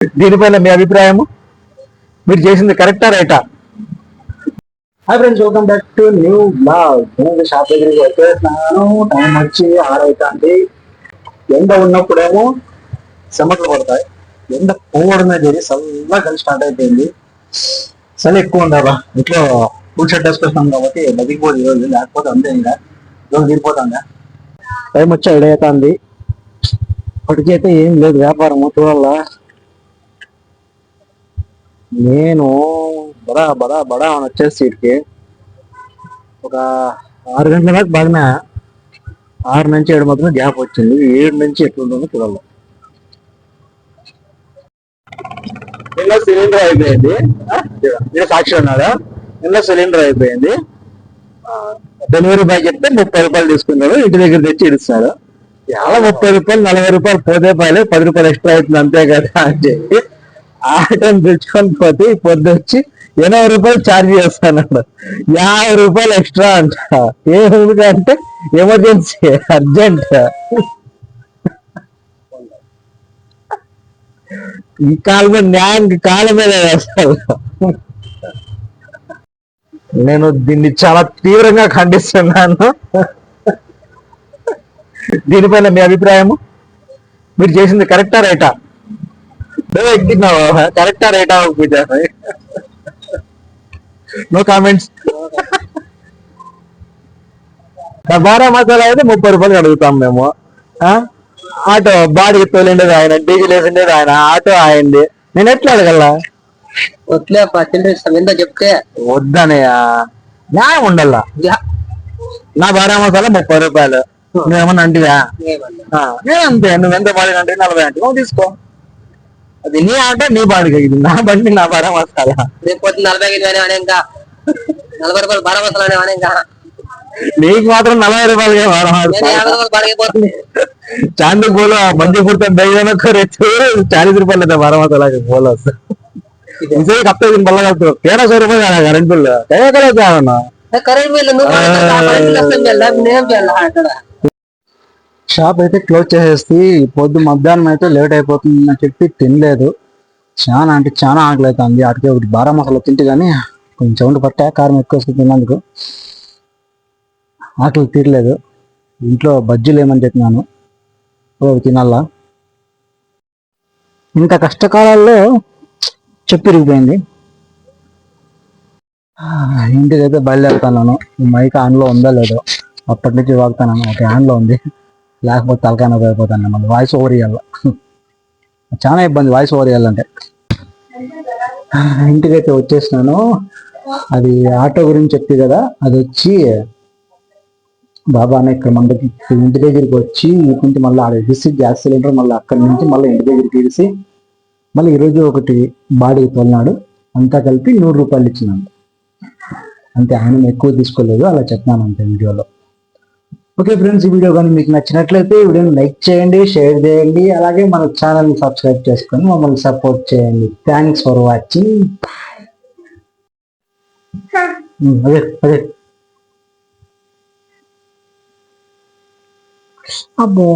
దీనిపైన మీ అభిప్రాయము? మీరు చేసింది కరెక్టా రైటా? Hi friends welcome back to new blog నేను షాప్ దగ్గరికి వచ్చేస్తున్నాను. టైం వచ్చి ఆరైతుంది ఎండ ఉన్నప్పుడేమో చెమటలు పడతాయి. ఎండ పోవడమే జరిగి చల్లగా కలిసి స్టార్ట్ అయిపోయింది. చలి ఎక్కువ ఉందా ఇంట్లో ఫుల్ షర్ట్ వేసుకొస్తాం కాబట్టి బతికిపోదు ఈరోజు లేకపోతే అంతే ఇంకా. రోజు తీరిపోతుందా టైం వచ్చి అవుతుంది ఇప్పటికైతే ఏం లేదు. వ్యాపారం చూడాలా నేను బడా బడా బడా అని వచ్చేసి సీట్కి ఒక ఆరు గంటల దాకా బాగా ఆరు నుంచి ఏడు మాత్రం గ్యాప్ వచ్చింది. ఏడు నుంచి ఎట్లుంటుందో చూడాలి. నిన్న సిలిండర్ అయిపోయింది. నేను సాక్షి ఉన్నాడా? నిన్న సిలిండర్ అయిపోయింది. డెలివరీ బాయ్ చెప్తే ముప్పై రూపాయలు తీసుకున్నాడు ఇంటి దగ్గర తెచ్చి ఇస్తాడు చాలా ముప్పై రూపాయలు నలభై రూపాయలు పోతే పోయలేదు పది రూపాయలు ఎక్స్ట్రా అవుతుంది అంతే కదా అని చెప్పి ఆటోని తెచ్చుకొని పోతే పొద్దు వచ్చి ఎనభై రూపాయలు ఛార్జ్ చేస్తానన్నాడు. యాభై రూపాయలు ఎక్స్ట్రా అంట. ఏమిటంటే ఎమర్జెన్సీ అర్జెంట్ ఈ కాల మీద న్యాయానికి కాళ్ళ మీద వేస్తాను. నేను దీన్ని చాలా తీవ్రంగా ఖండిస్తున్నాను. దీనిపైన మీ అభిప్రాయము? మీరు చేసింది కరెక్టా రైటా ఎక్కినావు కరెక్టా రైటా పూజ నో కామెంట్స్ బారా మసాలా అయితే ముప్పై రూపాయలు అడుగుతాం మేము? ఆటో బాడీకి తోలిండేది ఆయన డీజిల్ వేసిండేది ఆయన ఆటో ఆయనది. నేను ఎట్లా అడగల వద్దులే ఎంత చెప్తే. వద్దనయ్యా న్యాయం ఉండాల నా బారా మసాలా ముప్పై రూపాయలు. నువ్వేమన్నా అంటివా? అంతే నువ్వు ఎంత బాడీ అంటే నలభై అంటే తీసుకో. అది నీ ఆట నీ పాడు నా బండి నా భారం వస్తాదా లేకపోతే నలభై ఐదు అని ఇంకా నలభై రూపాయలు భారం వస్తానే అని ఇంకా నీకు మాత్రం నలభై రూపాయలుగా భారం పడకపోతుంది చాందు పోలు మంచి కుర్తా దయ్యాన ఖర్చు చాలీస్ రూపాయలు భారం వస్తలాగా పోలు ఇసే కప్తే దీని బల్ల కప్తారు తేడా సో రూపాయలు కరెంట్ బిల్లు కరెంట్ బిల్లు నువ్వు నేను చేయాలి అక్కడ షాప్ అయితే క్లోజ్ చేసేసి పొద్దు మధ్యాహ్నం అయితే లేట్ అయిపోతుందని చెప్పి తినలేదు. చాలా అంటే చాలా ఆకలి అవుతుంది. అటుకే ఒకటి బారా మసాలా తింటే కానీ కొంచెం ఉండి పట్టా కారం ఎక్కువ తిన్నందుకు. ఆకలి తీరలేదు. ఇంట్లో బజ్జీలు ఏమని చెప్పినాను? ఓ తినాలా? ఇంత కష్టకాలాల్లో చెప్పు ఇరిగిపోయింది. ఆ, ఇంటికైతే బయలుదేరుతున్నాను మైక్ ఆన్లో ఉందో లేదో? అప్పటి నుంచి వాగుతాను. ఒక ఆన్లో ఉంది. లేకపోతే తలకాయ అయిపోతాను మళ్ళీ వాయిస్ ఓవర్ ఇవ్వాలి చాలా ఇబ్బంది వాయిస్ ఓవర్ ఇవ్వాలంటే ఆ, ఇంటికైతే వచ్చేసినాను. అది ఆటో గురించి చెప్పి కదా అది వచ్చి బాబా అనే ఇక్కడ మనకి ఇంటి దగ్గరికి వచ్చి ఇంటి నుంచి మళ్ళీ ఆడ తీసి గ్యాస్ సిలిండర్ మళ్ళీ అక్కడి నుంచి మళ్ళీ ఇంటి దగ్గరికి తీసి మళ్ళీ ఈరోజు ఒకటి బాడీకి తోలినాడు. అంతా కలిపి నూరు రూపాయలు ఇచ్చినాను. అంతే ఆయన ఎక్కువ తీసుకోలేదు. అలా చెప్పినాను అంతే వీడియోలో. ఓకే ఫ్రెండ్స్ ఈ వీడియో కానీ మీకు నచ్చినట్లయితే ఈ వీడియోని లైక్ చేయండి షేర్ చేయండి అలాగే మన ఛానల్ని సబ్స్క్రైబ్ చేసుకొని మమ్మల్ని సపోర్ట్ చేయండి. థ్యాంక్స్ ఫర్ వాచింగ్ అదే అదే. అబ్బో.